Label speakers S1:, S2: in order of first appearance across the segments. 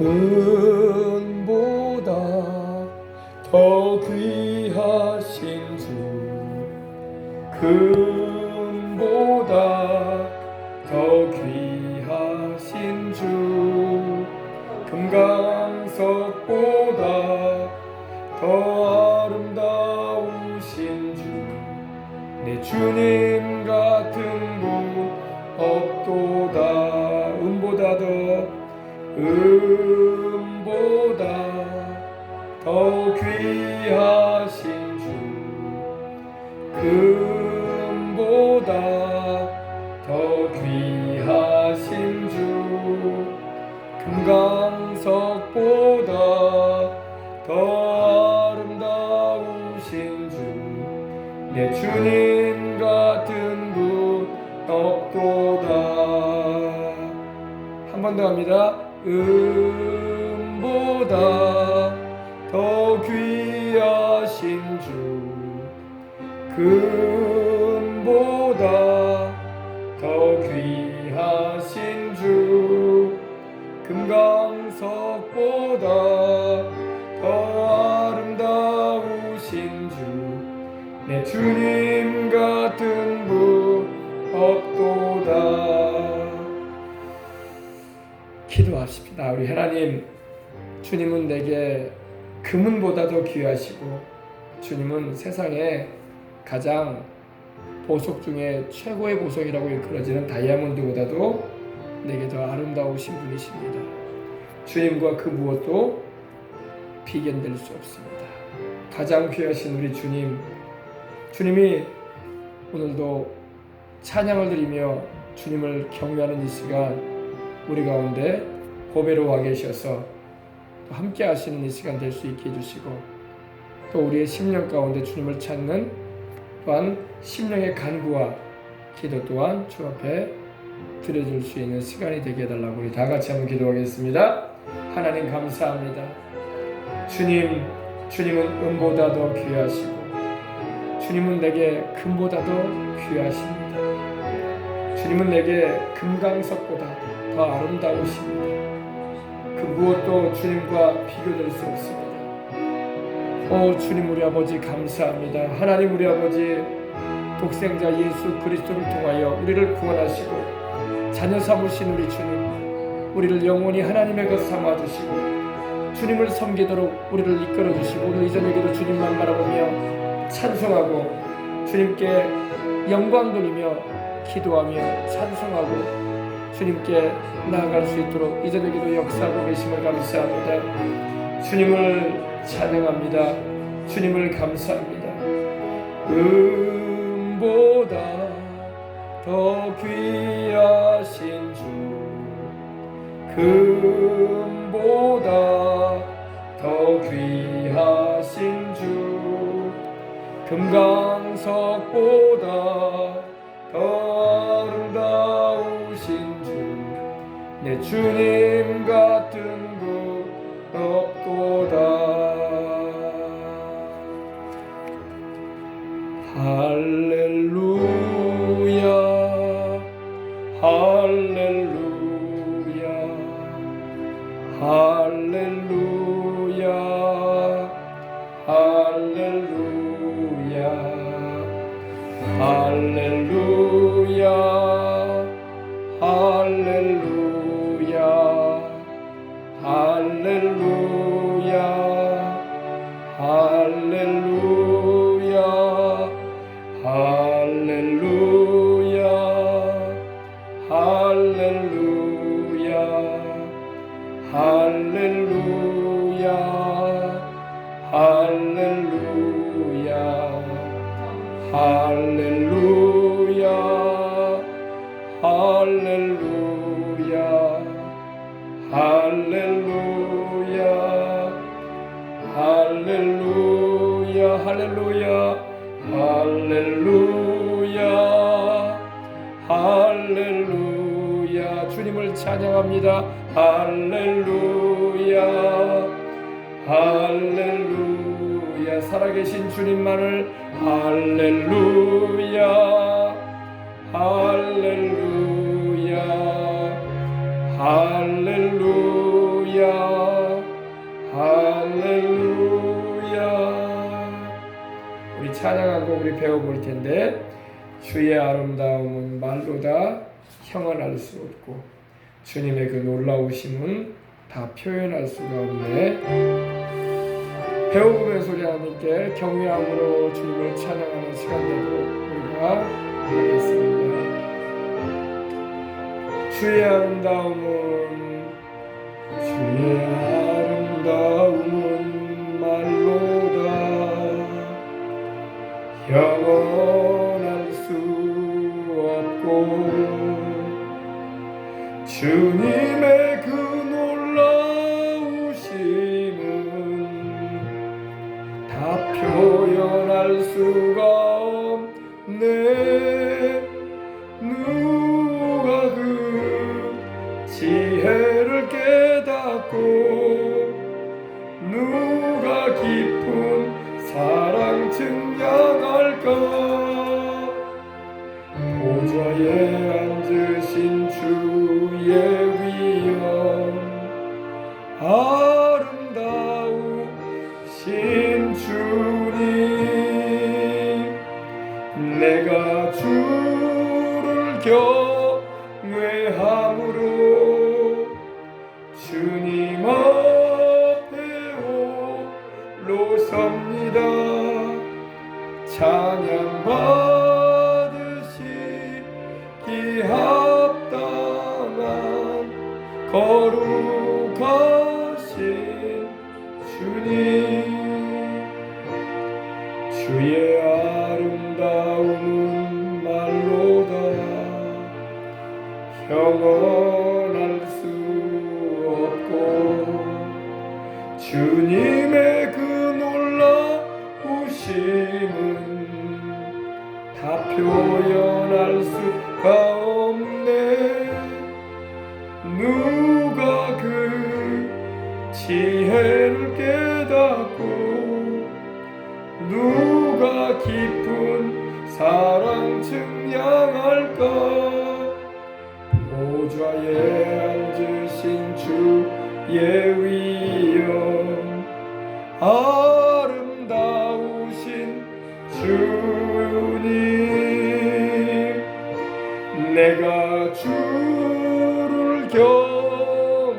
S1: 은보다 더 귀하신 주. 금보다 더 귀하신 주. 금강석보다 더 아름다우신 주. 내 주님 같은 분 없도다. 은보다 더 은 귀하신 주 금보다 더 귀하신 주 금강석보다 더 아름다우신 주 내 주님 같은 분 없도다. 한 번 더 합니다. 음보다 금보다 더 귀하신 주 금강석보다 더 아름다우신 주 내 주님 같은 분 없도다. 기도합시다. 우리 하나님 주님은 내게 금은보다 더 귀하시고 주님은 세상에 가장 보석 중에 최고의 보석이라고 일컬어지는 다이아몬드보다도 내게 더 아름다우신 분이십니다. 주님과 그 무엇도 비견될 수 없습니다. 가장 귀하신 우리 주님, 주님이 오늘도 찬양을 드리며 주님을 경외하는 이 시간 우리 가운데 보배로 와 계셔서 또 함께 하시는 이 시간 될 수 있게 해주시고 또 우리의 심령 가운데 주님을 찾는 또한 심령의 간구와 기도 또한 주 앞에 드려줄 수 있는 시간이 되게 해달라고 우리 다 같이 한번 기도하겠습니다. 하나님 감사합니다. 주님, 주님은 은보다 더 귀하시고 주님은 내게 금보다 더 귀하십니다. 주님은 내게 금강석보다 더 아름다우십니다. 그 무엇도 주님과 비교될 수 없습니다. 오 주님 우리 아버지 감사합니다. 하나님 우리 아버지 독생자 예수 그리스도를 통하여 우리를 구원하시고 자녀 삼으신 우리 주님 우리를 영원히 하나님의 것 삼아 주시고 주님을 섬기도록 우리를 이끌어 주시고 오늘 이 저녁에도 주님만 바라보며 찬송하고 주님께 영광 돌리며 기도하며 찬송하고 주님께 나아갈 수 있도록 이 저녁에도 역사하고 계심을 감사합니다. 주님을 찬양합니다. 주님을 감사합니다. 음보다 더 귀하신 주 금보다 더 귀하신 주 금강석보다 더 아름다우신 주 내 주님 Hallelujah. 할렐루야. 주님을 찬양합니다. 할렐루야. 할렐루야. 살아계신 주님만을 할렐루야. 할렐루야. 할렐루야. 할렐루야. 우리 찬양하고 우리 배워볼 텐데 주의 아름다움은 말로다. 형언 할 수 없고 주님의 그 놀라우심은 다 표현할 수가 없네. 배워보면서 우리 하나님께 경외함으로 주님을 찬양하는 시간 되도록 우리가 하겠습니다. 주의 아름다움은 주의 아름다움은 말로다 영원 주님의 그 놀라우심은 다 표현할 수가 아 주님의 그 놀라우심은 다 표현할 수가 없네. 누가 그 지혜를 깨닫고 누가 깊은 사랑 증량할까? 보좌에 앉으신 주의 위엄 아름다우신 주님 내가 주를 경외함으로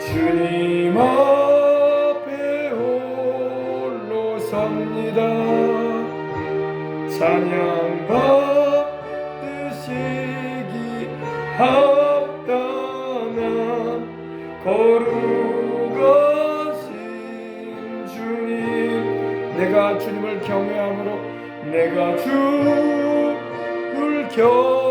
S1: 주님 앞에 홀로 섭니다. 찬양 받으시기 합당 경외함으로 내가 주를 경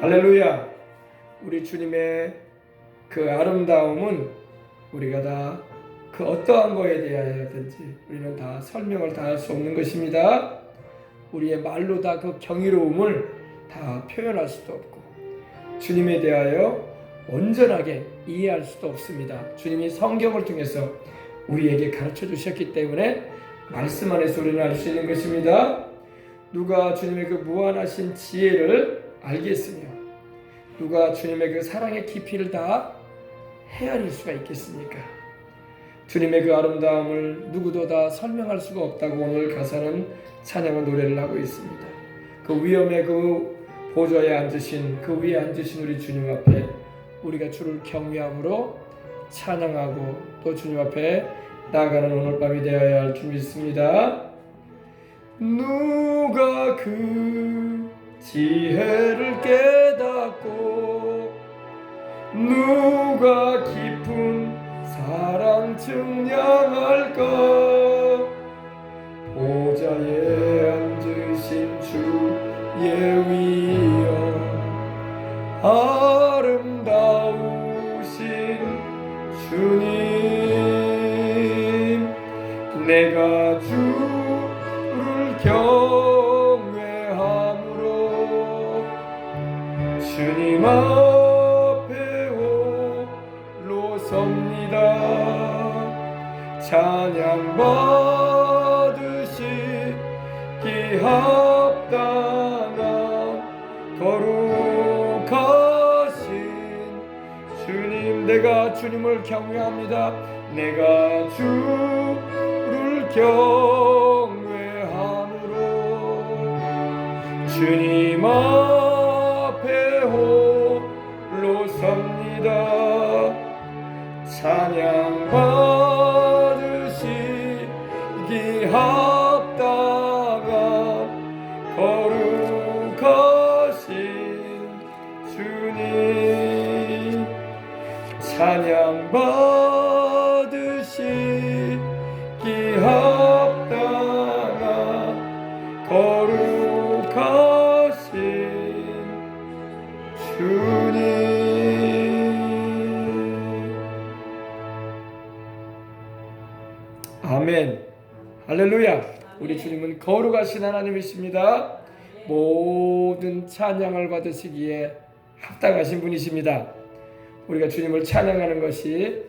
S1: 할렐루야 우리 주님의 그 아름다움은 우리가 다 그 어떠한 거에 대하여든지 우리는 다 설명을 다 할 수 없는 것입니다. 우리의 말로 다 그 경이로움을 다 표현할 수도 없고 주님에 대하여 온전하게 이해할 수도 없습니다. 주님이 성경을 통해서 우리에게 가르쳐 주셨기 때문에 말씀 안에서 우리는 알 수 있는 것입니다. 누가 주님의 그 무한하신 지혜를 알겠으며 누가 주님의 그 사랑의 깊이를 다 헤아릴 수가 있겠습니까? 주님의 그 아름다움을 누구도 다 설명할 수가 없다고 오늘 가사는 찬양의 노래를 하고 있습니다. 그 위엄의 그 보좌에 앉으신 그 위에 앉으신 우리 주님 앞에 우리가 주를 경외함으로 찬양하고 또 주님 앞에 나아가는 오늘 밤이 되어야 할 줄 믿습니다. 누가 그 지혜를 깨닫고 누가 깊은 사랑 증량할까 보좌에 앉으신 주의 위엄 아 찬양 받으시 기 합당한 거룩하신 주님 내가 주님을 경외합니다. 내가 주를 경외함으로 주님 앞에 홀로 섭니다 찬양 받으시기 합당한 거룩하신 주님. 아멘. 할렐루야. 우리 주님은 거룩하신 하나님이십니다. 모든 찬양을 받으시기에 합당하신 분이십니다 우리가 주님을 찬양하는 것이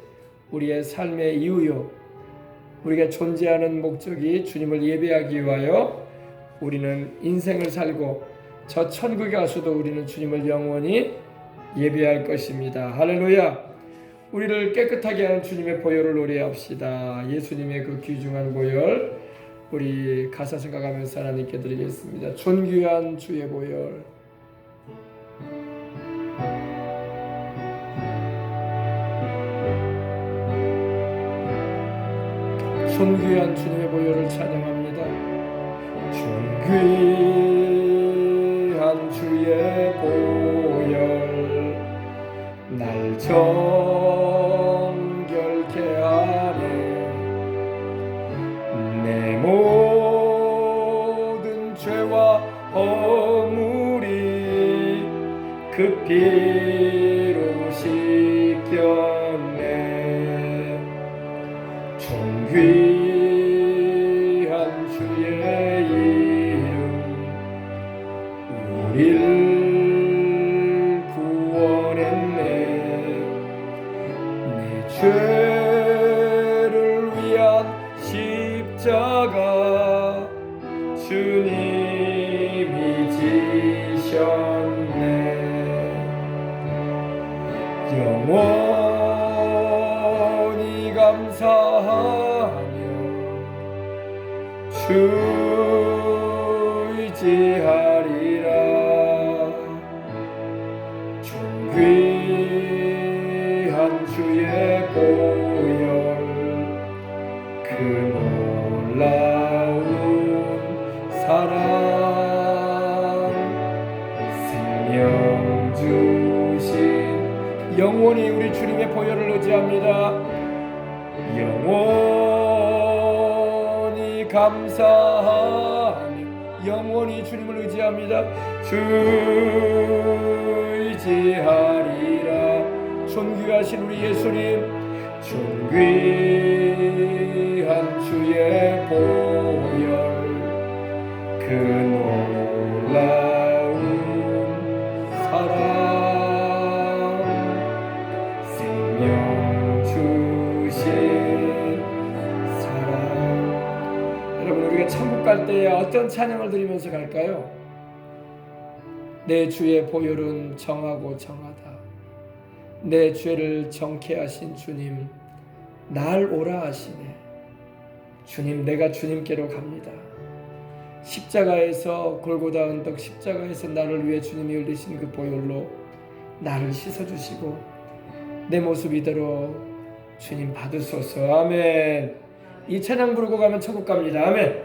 S1: 우리의 삶의 이유요 우리가 존재하는 목적이 주님을 예배하기 위하여 우리는 인생을 살고 저 천국에 가서도 우리는 주님을 영원히 예배할 것입니다. 할렐루야. 우리를 깨끗하게 하는 주님의 보혈을 노래합시다. 예수님의 그 귀중한 보혈 우리 가사 생각하면서 하나님께 드리겠습니다. 존귀한 주의 보혈. 존귀한 주님의 보혈을 찬양합니다. 존귀한 주의 보혈 날정 사랑 생명 주신 영원히 우리 주님의 보혈을 의지합니다. 영원히 감사하며 영원히 주님을 의지합니다. 주 의지하리라 존귀하신 우리 예수님 존귀한 주의 보혈 그 놀라운 사랑 생명 주신 사랑 어떤 찬양을 드리면서 갈까요? 내 주의 보혈은 정하고 정하다. 내 죄를 정케 하신 주님 날 오라 하시네. 주님 내가 주님께로 갑니다 십자가에서 골고다 언덕 십자가에서 나를 위해 주님이 흘리신 그 보혈로 나를 씻어주시고 내 모습 이대로 주님 받으소서. 아멘. 이 찬양 부르고 가면 천국 갑니다. 아멘.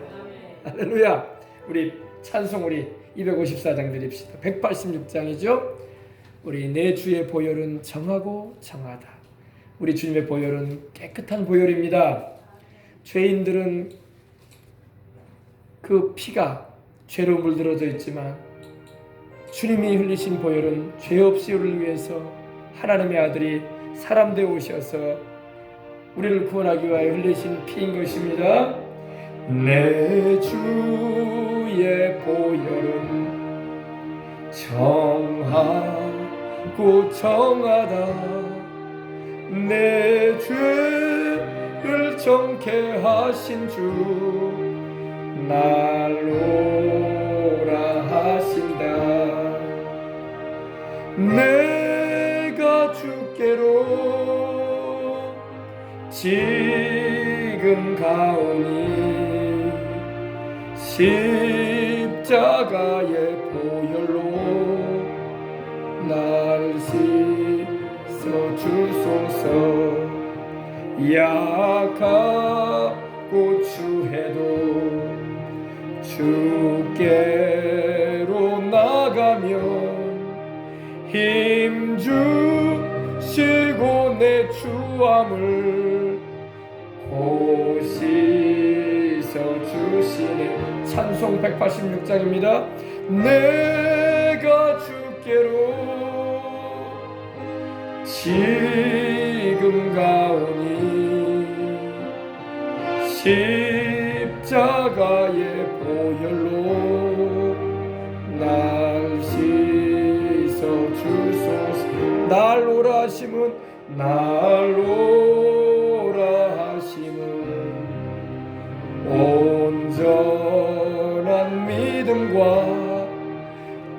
S1: 할렐루야. 우리 찬송 우리 254장 드립시다. 186장이죠. 우리 내 주의 보혈은 정하고 정하다. 우리 주님의 보혈은 깨끗한 보혈입니다. 죄인들은 그 피가 죄로 물들어져 있지만 주님이 흘리신 보혈은 죄 없이 우리를 위해서 하나님의 아들이 사람 되어 오셔서 우리를 구원하기 위하여 흘리신 피인 것입니다. 내 주의 보혈은 정하고 청하다 내 죄를 정케 하신 주 날로라 하신다. 내가 주께로 지금 가오니 십자가의 보혈로 날 씻어 주소서. 약하고 추해도 주께로 나가면 힘 주시고 내 주함을 고시서 주시네. 찬송 186장입니다. 내가 주께로 지금 가오니. 십 날 오라 하심은 날 오라 하심은. 온전한 믿음과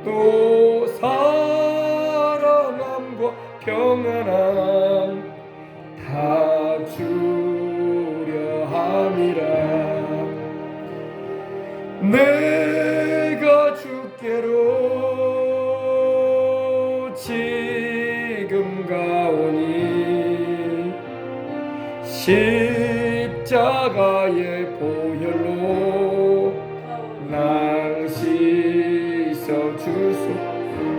S1: 또 사랑함과 평안함 십자가의 보혈로 날 씻어 주소.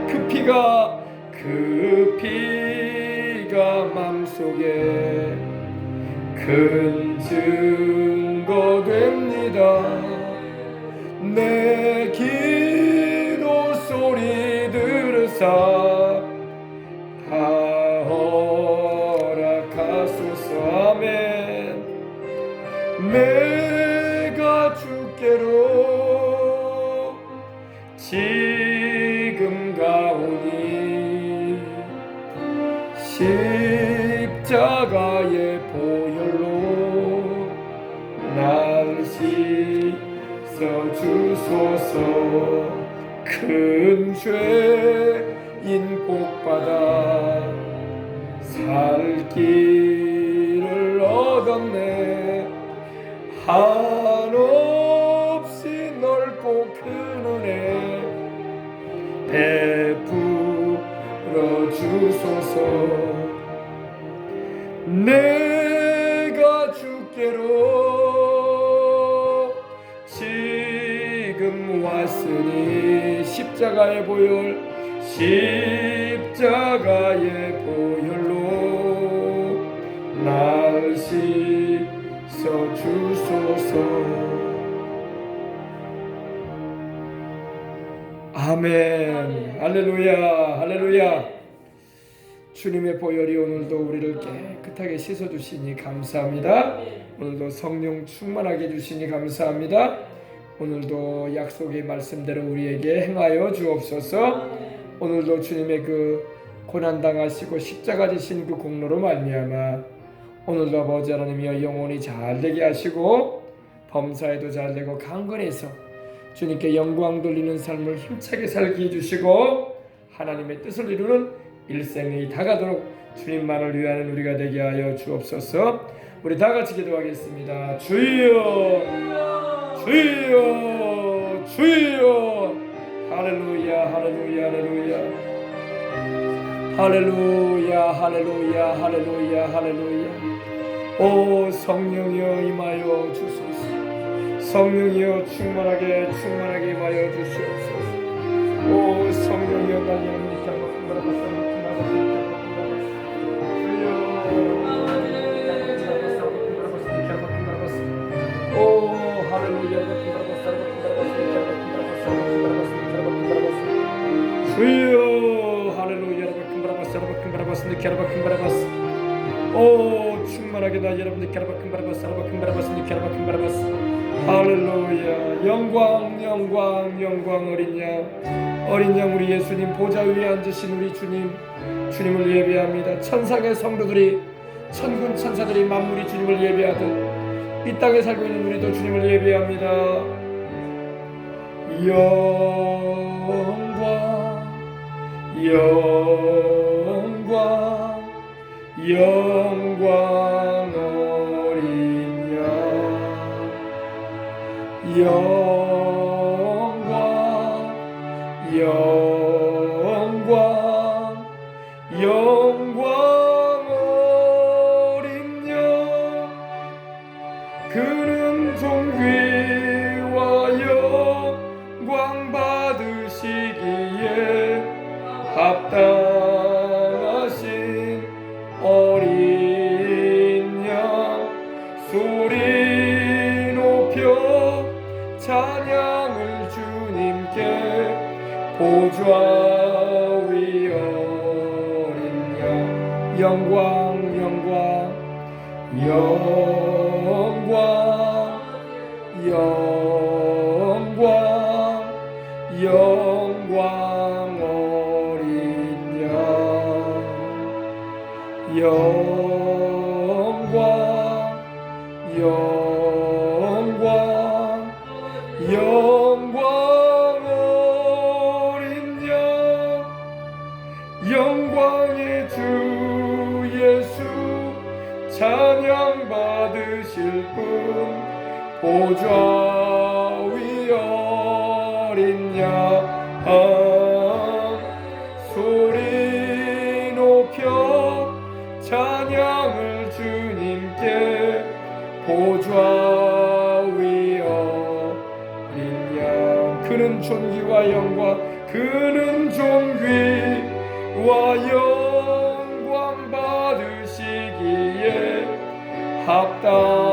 S1: 그 피가 그 피가 맘속에 큰 증 죄인 복받아 살 길을 얻었네 한없이 넓고 큰 은혜 베풀어 주소서. 내 십자가의 보혈 십자가의 보혈로 날 씻어 주소서. 아멘. 할렐루야 할렐루야. 주님의 보혈이 오늘도 우리를 깨끗하게 씻어 주시니 감사합니다. 오늘도 성령 충만하게 해주시니 감사합니다 오늘도 약속의 말씀대로 우리에게 행하여 주옵소서. 오늘도 주님의 그 고난 당하시고 십자가 지신 그 공로로 말미암아 오늘도 아버지 하나님이여 영혼이 잘 되게 하시고 범사에도 잘 되고 강건해서 주님께 영광 돌리는 삶을 힘차게 살게 해주시고 하나님의 뜻을 이루는 일생이 다가도록 주님만을 위하는 우리가 되게 하여 주옵소서. 우리 다 같이 기도하겠습니다. 주여 주여 주여. 할렐루야 할렐루야 할렐루야. 할렐루야 할렐루야 할렐루야 할렐루야. 오 성령이여 임하여 주소서. 성령이여 충만하게 충만하게 임하여 주시옵소서. 오 성령이여 날 영원히 잡고 바라 바라봤어 느끼 여러분 바라봤어 오 충만하게 나 여러분들 바라봤 바라봤어 여러분 바라봤어 느끼 여러분 바라봤어 할렐루야. 영광 영광 영광 어린 양. 어린 양 우리 예수님 보좌 위에 앉으신 우리 주님. 주님을 예배합니다. 천상의 성도들이 천군 천사들이 만물이 주님을 예배하듯 이 땅에 살고 있는 우리도 주님을 예배합니다. 영광 영광 영 영광 영광 영광 영광 보좌 위 어린 양 소리 높여 찬양을 주님께 보좌 위 어린 양. 그는 존귀와 영광 그는 존귀와 영광 받으시기에 합당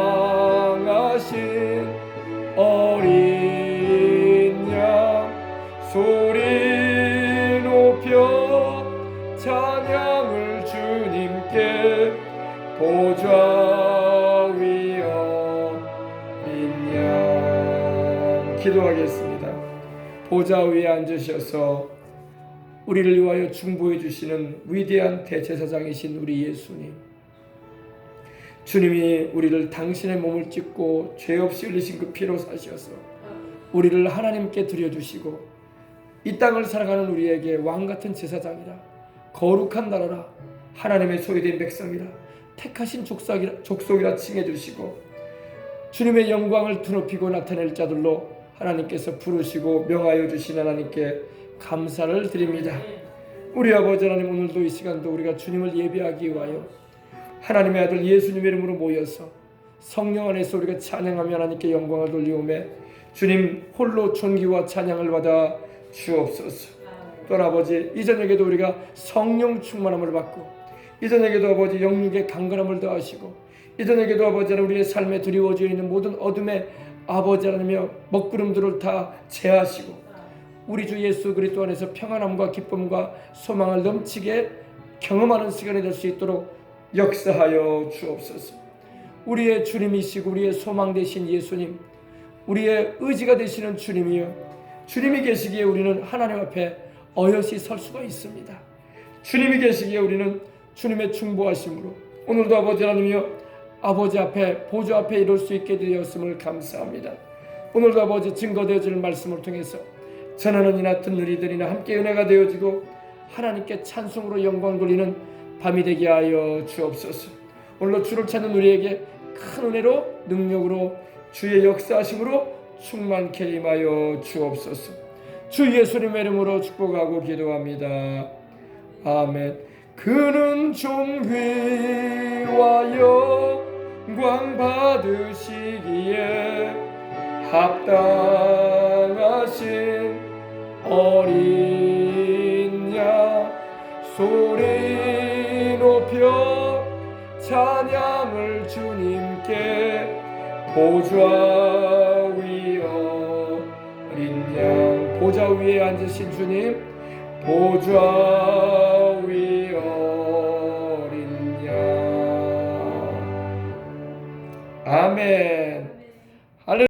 S1: 기도하겠습니다. 보좌 위에 앉으셔서 우리를 위하여 중보해 주시는 위대한 대제사장이신 우리 예수님 주님이 우리를 당신의 몸을 찢고 죄 없이 흘리신 그 피로 사셔서 우리를 하나님께 드려주시고 이 땅을 살아가는 우리에게 왕 같은 제사장이라 거룩한 나라라 하나님의 소유된 백성이라 택하신 족속이라, 족속이라 칭해 주시고 주님의 영광을 드높이고 나타낼 자들로 하나님께서 부르시고 명하여 주신 하나님께 감사를 드립니다. 우리 아버지 하나님 오늘도 이 시간도 우리가 주님을 예배하기 위하여 하나님의 아들 예수님의 이름으로 모여서 성령 안에서 우리가 찬양하며 하나님께 영광을 돌리오매 주님 홀로 존귀와 찬양을 받아 주옵소서. 또 아버지 이 저녁에도 우리가 성령 충만함을 받고 이 저녁에도 아버지 영육의 강건함을 더하시고 이 저녁에도 아버지 하나님 우리의 삶에 드리워져 있는 모든 어둠의 아버지 하나님여 먹구름들을 다 제하시고 우리 주 예수 그리스도 안에서 평안함과 기쁨과 소망을 넘치게 경험하는 시간이 될 수 있도록 역사하여 주옵소서. 우리의 주님이시고 우리의 소망 되신 예수님, 우리의 의지가 되시는 주님이여, 주님이 계시기에 우리는 하나님 앞에 어여시 설 수가 있습니다. 주님이 계시기에 우리는 주님의 충보하심으로 오늘도 아버지 하나님이여 아버지 앞에 보좌 앞에 이룰 수 있게 되었음을 감사합니다. 오늘도 아버지 증거되어질 말씀을 통해서 전하는 이나 듣는 이들이나 함께 은혜가 되어지고 하나님께 찬송으로 영광 돌리는 밤이 되게 하여 주옵소서. 오늘도 주를 찾는 우리에게 큰 은혜로 능력으로 주의 역사하심으로 충만케 임하여 주옵소서. 주 예수님의 이름으로 축복하고 기도합니다. 아멘. 그는 존귀와 영광 받으시기에 합당하신 어린 양 소리 높여 찬양을 주님께 보좌 위 어린 양 보좌 위에 앉으신 주님 보좌 어린 양 아멘